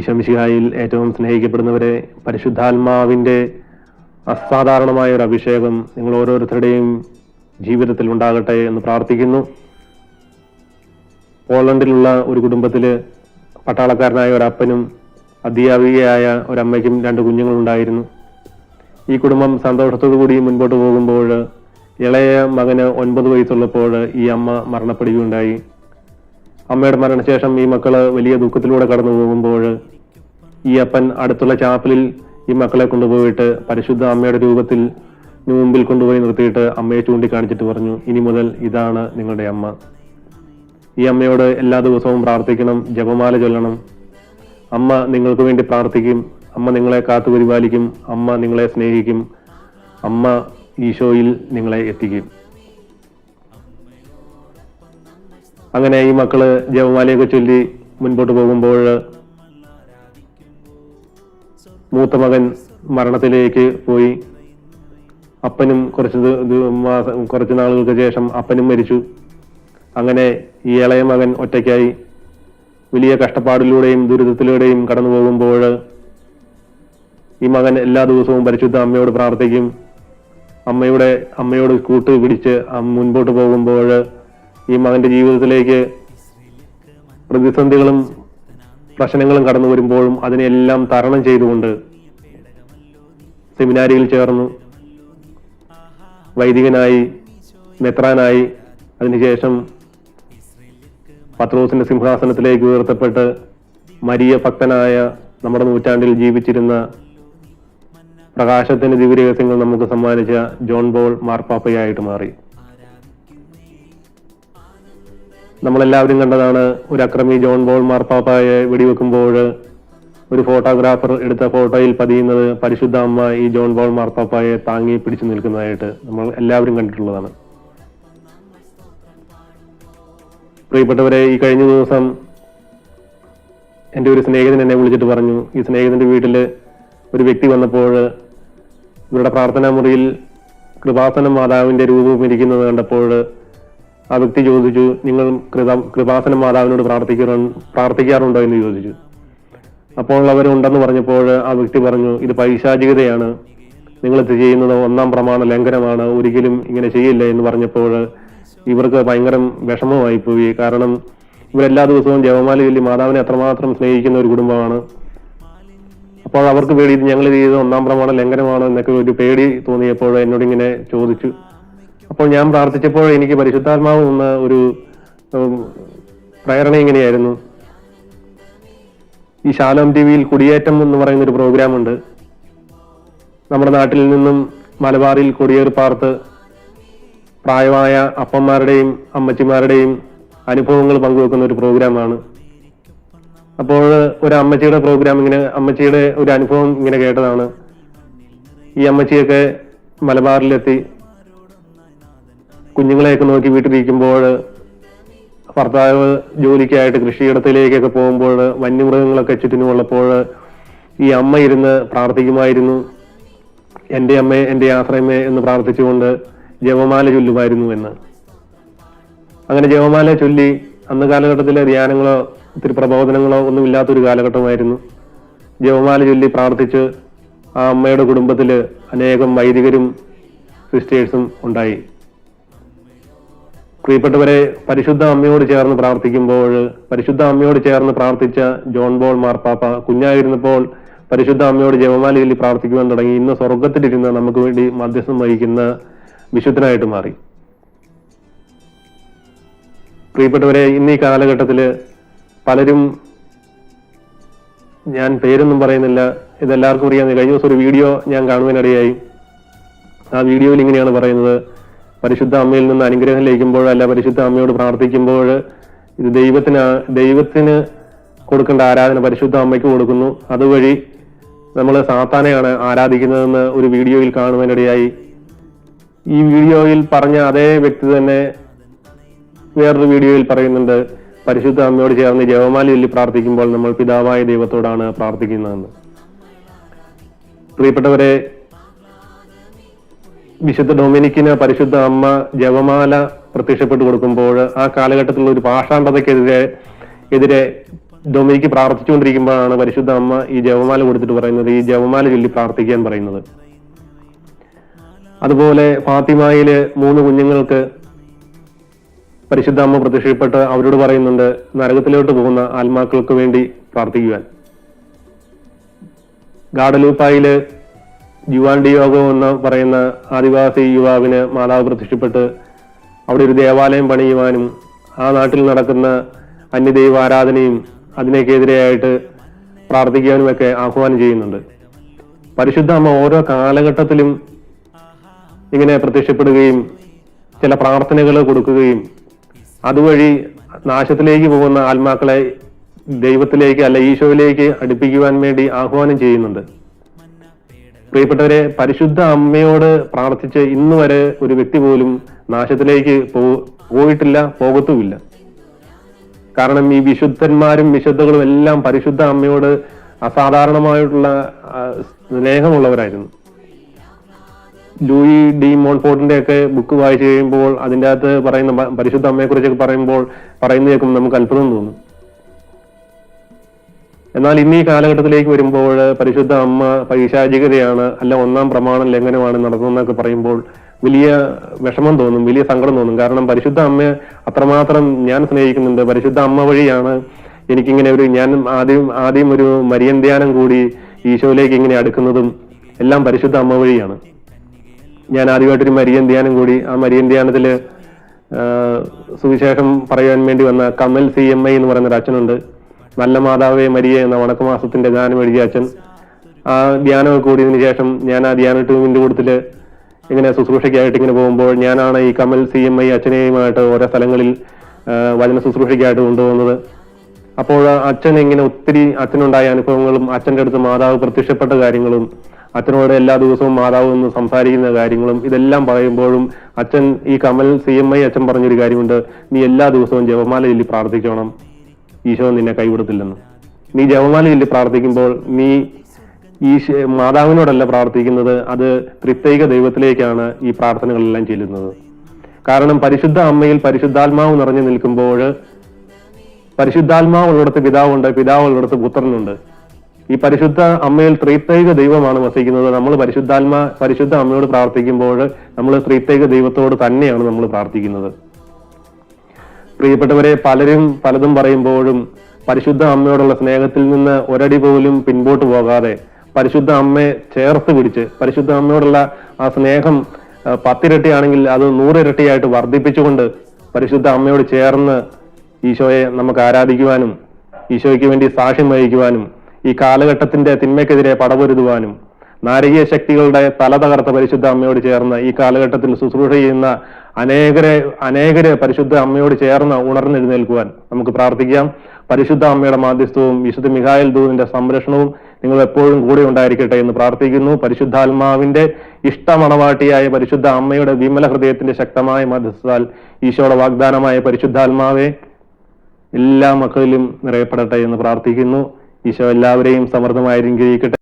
ഈശംഷിഹായിൽ ഏറ്റവും സ്നേഹിക്കപ്പെടുന്നവരെ പരിശുദ്ധാത്മാവിന്റെ അസാധാരണമായ ഒരു അഭിഷേകം നിങ്ങൾ ഓരോരുത്തരുടെയും ജീവിതത്തിൽ ഉണ്ടാകട്ടെ എന്ന് പ്രാർത്ഥിക്കുന്നു. പോളണ്ടിലുള്ള ഒരു കുടുംബത്തിൽ പട്ടാളക്കാരനായ ഒരപ്പനും അധ്യാപികയായ ഒരമ്മയ്ക്കും രണ്ട് കുഞ്ഞുങ്ങളുണ്ടായിരുന്നു. ഈ കുടുംബം സന്തോഷത്തോടു കൂടി മുൻപോട്ട് പോകുമ്പോൾ ഇളയ മകന് ഒൻപത് വയസ്സുള്ളപ്പോൾ ഈ അമ്മ മരണപ്പെടുകയുണ്ടായി. അമ്മയുടെ മരണശേഷം ഈ മക്കൾ വലിയ ദുഃഖത്തിലൂടെ കടന്നു പോകുമ്പോൾ ഈ അപ്പൻ അടുത്തുള്ള ചാപ്പലിൽ ഈ മക്കളെ കൊണ്ടുപോയിട്ട് പരിശുദ്ധ അമ്മയുടെ രൂപത്തിൽ മുമ്പിൽ കൊണ്ടുപോയി നിർത്തിയിട്ട് അമ്മയെ ചൂണ്ടിക്കാണിച്ചിട്ട് പറഞ്ഞു ഇനി മുതൽ ഇതാണ് നിങ്ങളുടെ അമ്മ. ഈ അമ്മയോട് എല്ലാ ദിവസവും പ്രാർത്ഥിക്കണം ജപമാല ചൊല്ലണം. അമ്മ നിങ്ങൾക്ക് വേണ്ടി പ്രാർത്ഥിക്കും അമ്മ നിങ്ങളെ കാത്തു പരിപാലിക്കും അമ്മ നിങ്ങളെ സ്നേഹിക്കും അമ്മ ഈശോയിൽ നിങ്ങളെ എത്തിക്കും. അങ്ങനെ ഈ മക്കൾ ജപമാലയൊക്കെ ചൊല്ലി മുൻപോട്ട് പോകുമ്പോൾ മൂത്ത മകൻ മരണത്തിലേക്ക് പോയി. അപ്പനും കുറച്ച് മാസം കുറച്ച് നാളുകൾക്ക് ശേഷം അപ്പനും മരിച്ചു. അങ്ങനെ ഈ ഇളയ മകൻ ഒറ്റയ്ക്കായി വലിയ കഷ്ടപ്പാടിലൂടെയും ദുരിതത്തിലൂടെയും കടന്നു പോകുമ്പോൾ ഈ മകൻ എല്ലാ ദിവസവും പരിശുദ്ധ അമ്മയോട് പ്രാർത്ഥിക്കും. അമ്മയുടെ അമ്മയോട് കൂട്ട് പിടിച്ച് മുൻപോട്ട് പോകുമ്പോൾ ഈ മകന്റെ ജീവിതത്തിലേക്ക് പ്രതിസന്ധികളും പ്രശ്നങ്ങളും കടന്നു വരുമ്പോഴും അതിനെല്ലാം തരണം ചെയ്തുകൊണ്ട് സെമിനാരിയിൽ ചേർന്നു വൈദികനായി മെത്രാനായി അതിനുശേഷം പത്രോസിന്റെ സിംഹാസനത്തിലേക്ക് ഉയർത്തപ്പെട്ട് മരിയ ഭക്തനായ നമ്മുടെ നൂറ്റാണ്ടിൽ ജീവിച്ചിരുന്ന പ്രകാശത്തിന്റെ ദിവ്യരഹസ്യങ്ങൾ നമുക്ക് സമ്മാനിച്ച ജോൺ ബോൾ മാർപ്പാപ്പയായിട്ട് മാറി. നമ്മളെല്ലാവരും കണ്ടതാണ് ഒരു അക്രമി ജോൺ ബോൾ മാർപ്പാപ്പായെ വെടിവെക്കുമ്പോൾ ഒരു ഫോട്ടോഗ്രാഫർ എടുത്ത ഫോട്ടോയിൽ പതിയുന്നത് പരിശുദ്ധ അമ്മ ഈ ജോൺ ബോൾ മാർപ്പാപ്പായെ താങ്ങി പിടിച്ചു നിൽക്കുന്നതായിട്ട് നമ്മൾ എല്ലാവരും കണ്ടിട്ടുള്ളതാണ്. പ്രിയപ്പെട്ടവരെ ഈ കഴിഞ്ഞ ദിവസം എന്റെ ഒരു സ്നേഹിതൻ എന്നെ വിളിച്ചിട്ട് പറഞ്ഞു. ഈ സ്നേഹിതന്റെ വീട്ടിൽ ഒരു വ്യക്തി വന്നപ്പോൾ ഇവരുടെ പ്രാർത്ഥനാ മുറിയിൽ കൃപാസന മാതാവിന്റെ രൂപം ഇരിക്കുന്നത് കണ്ടപ്പോൾ ആ വ്യക്തി ചോദിച്ചു നിങ്ങൾ കൃത കൃപാസന മാതാവിനോട് പ്രാർത്ഥിക്കാൻ പ്രാർത്ഥിക്കാറുണ്ടോ? എന്ന് ചോദിച്ചു. അപ്പോൾ അവരുണ്ടെന്ന് പറഞ്ഞപ്പോൾ ആ വ്യക്തി പറഞ്ഞു ഇത് പൈശാചികതയാണ്. നിങ്ങൾ ഇത് ചെയ്യുന്നത് ഒന്നാം പ്രമാണ ലംഘനമാണ്. ഒരിക്കലും ഇങ്ങനെ ചെയ്യില്ല എന്ന് പറഞ്ഞപ്പോൾ ഇവർക്ക് ഭയങ്കര വിഷമമായി പോയി. കാരണം ഇവരെല്ലാ ദിവസവും ജപമാല ചൊല്ലി മാതാവിനെ അത്രമാത്രം സ്നേഹിക്കുന്ന ഒരു കുടുംബമാണ്. അപ്പോൾ അവർക്ക് ഇത് ഞങ്ങൾ ചെയ്തത് ഒന്നാം പ്രമാണ ലംഘനമാണ് എന്നൊക്കെ ഒരു പേടി തോന്നിയപ്പോൾ എന്നോട് ഇങ്ങനെ ചോദിച്ചു. അപ്പോൾ ഞാൻ പ്രാർത്ഥിച്ചപ്പോൾ എനിക്ക് പരിശുദ്ധാത്മാവ് എന്ന ഒരു പ്രേരണ ഇങ്ങനെയായിരുന്നു ഈ ശാലോം ടി വിയിൽ കുടിയേറ്റം എന്ന് പറയുന്ന ഒരു പ്രോഗ്രാം ഉണ്ട് നമ്മുടെ നാട്ടിൽ നിന്നും മലബാറിൽ കൊടിയേറി പാർത്ത് പ്രായമായ അപ്പന്മാരുടെയും അമ്മച്ചിമാരുടെയും അനുഭവങ്ങൾ പങ്കുവെക്കുന്ന ഒരു പ്രോഗ്രാമാണ്. അപ്പോൾ ഒരു അമ്മച്ചിയുടെ പ്രോഗ്രാം ഇങ്ങനെ അമ്മച്ചിയുടെ ഒരു അനുഭവം ഇങ്ങനെ കേട്ടതാണ്. ഈ അമ്മച്ചിയൊക്കെ മലബാറിലെത്തി കുഞ്ഞുങ്ങളെയൊക്കെ നോക്കി വീട്ടിലിരിക്കുമ്പോൾ ഭർത്താവ് ജോലിക്കായിട്ട് കൃഷിയിടത്തിലേക്കൊക്കെ പോകുമ്പോൾ വന്യമൃഗങ്ങളൊക്കെ ചുറ്റിനുമുള്ളപ്പോൾ ഈ അമ്മ ഇരുന്ന് പ്രാർത്ഥിക്കുമായിരുന്നു. എന്റെ അമ്മേ എന്റെ ആശ്രയമേ എന്ന് പ്രാർത്ഥിച്ചുകൊണ്ട് ജപമാല ചൊല്ലുമായിരുന്നു എന്ന്. അങ്ങനെ ജപമാല ചൊല്ലി അന്ന് കാലഘട്ടത്തിലെ ധ്യാനങ്ങളോ ഒത്തിരി പ്രബോധനങ്ങളോ ഒന്നും ഇല്ലാത്തൊരു കാലഘട്ടമായിരുന്നു. ജപമാല ചൊല്ലി പ്രാർത്ഥിച്ച് ആ അമ്മയുടെ കുടുംബത്തിൽ അനേകം വൈദികരും സിസ്റ്റേഴ്സും ഉണ്ടായി. പ്രിയപ്പെട്ടവരെ പരിശുദ്ധ അമ്മയോട് ചേർന്ന് പ്രാർത്ഥിക്കുമ്പോൾ പരിശുദ്ധ അമ്മയോട് ചേർന്ന് പ്രാർത്ഥിച്ച ജോൺ ബോൾ മാർപ്പാപ്പ കുഞ്ഞായിരുന്നപ്പോൾ പരിശുദ്ധ അമ്മയോട് ജപമാല പ്രാർത്ഥിക്കുവാൻ തുടങ്ങി. ഇന്ന് സ്വർഗത്തിലിരുന്ന് നമുക്ക് വേണ്ടി മധ്യസ്ഥം വഹിക്കുന്ന വിശുദ്ധനായിട്ട് മാറി. പ്രിയപ്പെട്ടവരെ ഇന്ന് ഈ കാലഘട്ടത്തിൽ പലരും ഞാൻ പേരൊന്നും പറയുന്നില്ല. ഇതെല്ലാവർക്കും അറിയാമെന്ന് കഴിഞ്ഞ ദിവസം ഒരു വീഡിയോ ഞാൻ കാണുവാനിടയായി. ആ വീഡിയോയിൽ ഇങ്ങനെയാണ് പറയുന്നത്. പരിശുദ്ധ അമ്മയിൽ നിന്ന് അനുഗ്രഹം ലഭിക്കുമ്പോൾ അല്ല പരിശുദ്ധ അമ്മയോട് പ്രാർത്ഥിക്കുമ്പോൾ ഇത് ദൈവത്തിന് ദൈവത്തിന് കൊടുക്കേണ്ട ആരാധന പരിശുദ്ധ അമ്മയ്ക്ക് കൊടുക്കുന്നു. അതുവഴി നമ്മൾ സാത്താനെയാണ് ആരാധിക്കുന്നതെന്ന് ഒരു വീഡിയോയിൽ കാണുവാനിടയായി ഈ വീഡിയോയിൽ പറഞ്ഞ അതേ വ്യക്തി തന്നെ വേറൊരു വീഡിയോയിൽ പറയുന്നുണ്ട് പരിശുദ്ധ അമ്മയോട് ചേർന്ന് ജവമാലി പ്രാർത്ഥിക്കുമ്പോൾ നമ്മൾ പിതാവായ ദൈവത്തോടാണ് പ്രാർത്ഥിക്കുന്നതെന്ന്. പ്രിയപ്പെട്ടവരെ വിശുദ്ധ ഡൊമിനിക്കിന് പരിശുദ്ധ അമ്മ ജപമാല പ്രത്യക്ഷപ്പെട്ടു കൊടുക്കുമ്പോൾ ആ കാലഘട്ടത്തിലുള്ള ഒരു പാഷാണ്ഡതയ്ക്കെതിരെ എതിരെ ഡൊമിനിക്ക് പ്രാർത്ഥിച്ചുകൊണ്ടിരിക്കുമ്പോഴാണ് പരിശുദ്ധ അമ്മ ഈ ജപമാല കൊടുത്തിട്ട് പറയുന്നത് ഈ ജപമാല ചൊല്ലി പ്രാർത്ഥിക്കാൻ പറയുന്നത്. അതുപോലെ ഫാത്തിമായിൽ മൂന്ന് കുഞ്ഞുങ്ങൾക്ക് പരിശുദ്ധ അമ്മ പ്രത്യക്ഷപ്പെട്ട് അവരോട് പറയുന്നുണ്ട് നരകത്തിലോട്ട് പോകുന്ന ആത്മാക്കൾക്ക് വേണ്ടി പ്രാർത്ഥിക്കുവാൻ. ഗാഡലൂപ്പായിൽ ജുവാൻ ഡിയോഗോ എന്ന് പറയുന്ന ആദിവാസി യുവാവിന് മാതാവ് പ്രത്യക്ഷപ്പെട്ട് അവിടെ ഒരു ദേവാലയം പണിയുവാനും ആ നാട്ടിൽ നടക്കുന്ന അന്യദൈവ ആരാധനയും അതിനേക്കെതിരെയായിട്ട് പ്രാർത്ഥിക്കാനുമൊക്കെ ആഹ്വാനം ചെയ്യുന്നുണ്ട്. പരിശുദ്ധ അമ്മ ഓരോ കാലഘട്ടത്തിലും ഇങ്ങനെ പ്രത്യക്ഷപ്പെടുകയും ചില പ്രാർത്ഥനകൾ കൊടുക്കുകയും അതുവഴി നാശത്തിലേക്ക് പോകുന്ന ആത്മാക്കളെ ദൈവത്തിലേക്ക് അല്ല ഈശോയിലേക്ക് അടുപ്പിക്കുവാൻ വേണ്ടി ആഹ്വാനം ചെയ്യുന്നുണ്ട്. പ്രിയപ്പെട്ടവരെ പരിശുദ്ധ അമ്മയോട് പ്രാർത്ഥിച്ച് ഇന്ന് വരെ ഒരു വ്യക്തി പോലും നാശത്തിലേക്ക് പോയിട്ടില്ല പോകത്തുമില്ല. കാരണം ഈ വിശുദ്ധന്മാരും വിശുദ്ധകളും എല്ലാം പരിശുദ്ധ അമ്മയോട് അസാധാരണമായിട്ടുള്ള സ്നേഹമുള്ളവരായിരുന്നു. ലൂയി ഡി മോൺഫോർട്ടിന്റെ ഒക്കെ ബുക്ക് വായിച്ചു കഴിയുമ്പോൾ അതിന്റെ അകത്ത് പറയുന്ന പരിശുദ്ധ അമ്മയെ കുറിച്ചൊക്കെ പറയുമ്പോൾ പറയുന്ന കേൾക്കുമ്പോൾ നമുക്ക് അത്ഭുതം തോന്നും. എന്നാൽ ഇന്ന് ഈ കാലഘട്ടത്തിലേക്ക് വരുമ്പോൾ പരിശുദ്ധ അമ്മ പൈശാചികതയാണ് അല്ല ഒന്നാം പ്രമാണം ലംഘനമാണ് നടത്തുന്നതെന്നൊക്കെ പറയുമ്പോൾ വലിയ വിഷമം തോന്നും വലിയ സങ്കടം തോന്നും. കാരണം പരിശുദ്ധ അമ്മയെ അത്രമാത്രം ഞാൻ സ്നേഹിക്കുന്നുണ്ട്. പരിശുദ്ധ അമ്മ വഴിയാണ് എനിക്കിങ്ങനെ ഒരു ഞാൻ ആദ്യം ആദ്യം ഒരു മരിയൻ ധ്യാനം കൂടി ഈശോയിലേക്ക് ഇങ്ങനെ അടുക്കുന്നതും എല്ലാം പരിശുദ്ധ അമ്മ വഴിയാണ്. ഞാൻ ആദ്യമായിട്ടൊരു മരിയൻ ധ്യാനം കൂടി ആ മരിയൻ ധ്യാനത്തിൽ സുവിശേഷം പറയാൻ വേണ്ടി വന്ന കമൽ സി എം ഐ എന്ന് പറയുന്ന ഒരു അച്ഛനുണ്ട്. നല്ല മാതാവേ മരിയ എന്ന വണക്കമാസത്തിന്റെ ഗാനം എഴുതിയ അച്ഛൻ. ആ ധ്യാനമൊക്കെ കൂടിയതിനു ശേഷം ഞാൻ ആ ധ്യാന ടീമിന്റെ കൂട്ടത്തിൽ ഇങ്ങനെ ശുശ്രൂഷയ്ക്കായിട്ട് ഇങ്ങനെ പോകുമ്പോൾ ഞാനാണ് ഈ കമൽ സി എം ഐ അച്ഛനെയുമായിട്ട് ഓരോ സ്ഥലങ്ങളിൽ വചന ശുശ്രൂഷയ്ക്കായിട്ട് കൊണ്ടുപോകുന്നത്. അപ്പോൾ അച്ഛൻ ഇങ്ങനെ ഒത്തിരി അച്ഛനുണ്ടായ അനുഭവങ്ങളും അച്ഛന്റെ അടുത്ത് മാതാവ് പ്രത്യക്ഷപ്പെട്ട കാര്യങ്ങളും അച്ഛനോട് എല്ലാ ദിവസവും മാതാവ് എന്ന് സംസാരിക്കുന്ന കാര്യങ്ങളും ഇതെല്ലാം പറയുമ്പോഴും അച്ഛൻ ഈ കമൽ സി എം ഐ അച്ഛൻ പറഞ്ഞൊരു കാര്യമുണ്ട്. നീ എല്ലാ ദിവസവും ജപമാല ചൊല്ലി പ്രാർത്ഥിക്കണം ഈശോ നിന്നെ കൈവിടത്തില്ലെന്ന്. നീ ജപമാല പ്രാർത്ഥിക്കുമ്പോൾ നീ ഈ മാതാവിനോടല്ല പ്രാർത്ഥിക്കുന്നത് അത് ത്രിത്തൈക ദൈവത്തിലേക്കാണ് ഈ പ്രാർത്ഥനകളെല്ലാം ചെല്ലുന്നത്. കാരണം പരിശുദ്ധ അമ്മയിൽ പരിശുദ്ധാത്മാവ് നിറഞ്ഞു നിൽക്കുമ്പോൾ പരിശുദ്ധാത്മാവ് ഉള്ളിടത്ത് പിതാവുണ്ട് പിതാവ് ഉള്ളിടത്ത് പുത്രനുണ്ട്. ഈ പരിശുദ്ധ അമ്മയിൽ ത്രിത്തൈക ദൈവമാണ് വസിക്കുന്നത്. നമ്മൾ പരിശുദ്ധാത്മാ പരിശുദ്ധ അമ്മയോട് പ്രാർത്ഥിക്കുമ്പോൾ നമ്മൾ ത്രിത്തൈക ദൈവത്തോട് തന്നെയാണ് നമ്മൾ പ്രാർത്ഥിക്കുന്നത്. പ്രിയപ്പെട്ടവരെ പലരും പലതും പറയുമ്പോഴും പരിശുദ്ധ അമ്മയോടുള്ള സ്നേഹത്തിൽ നിന്ന് ഒരടി പോലും പിൻപോട്ട് പോകാതെ പരിശുദ്ധ അമ്മയെ ചേർത്ത് പിടിച്ച് പരിശുദ്ധ അമ്മയോടുള്ള ആ സ്നേഹം പത്തിരട്ടിയാണെങ്കിൽ അത് നൂറിരട്ടിയായിട്ട് വർദ്ധിപ്പിച്ചുകൊണ്ട് പരിശുദ്ധ അമ്മയോട് ചേർന്ന് ഈശോയെ നമുക്ക് ആരാധിക്കുവാനും ഈശോയ്ക്ക് വേണ്ടി സാക്ഷ്യം വഹിക്കുവാനും ഈ കാലഘട്ടത്തിന്റെ തിന്മയ്ക്കെതിരെ പടപൊരുതുവാനും നാരകീയ ശക്തികളുടെ തല തകർത്ത പരിശുദ്ധ അമ്മയോട് ചേർന്ന് ഈ കാലഘട്ടത്തിൽ ശുശ്രൂഷ ചെയ്യുന്ന അനേകരെ അനേകര് പരിശുദ്ധ അമ്മയോട് ചേർന്ന് ഉണർന്നെഴുന്നേൽക്കുവാൻ നമുക്ക് പ്രാർത്ഥിക്കാം. പരിശുദ്ധ അമ്മയുടെ മാധ്യസ്ഥവും വിശുദ്ധ മിഹായൽ ദൂതിന്റെ സംരക്ഷണവും നിങ്ങൾ എപ്പോഴും കൂടെ ഉണ്ടായിരിക്കട്ടെ എന്ന് പ്രാർത്ഥിക്കുന്നു. പരിശുദ്ധാത്മാവിന്റെ ഇഷ്ടമണവാട്ടിയായ പരിശുദ്ധ അമ്മയുടെ വിമല ഹൃദയത്തിന്റെ ശക്തമായ മധ്യസ്ഥാൽ ഈശോയുടെ വാഗ്ദാനമായ പരിശുദ്ധാത്മാവെ എല്ലാ മക്കളിലും നിറയപ്പെടട്ടെ എന്ന് പ്രാർത്ഥിക്കുന്നു. ഈശോ എല്ലാവരെയും സമൃദ്ധമായി അനുഗ്രഹിക്കട്ടെ.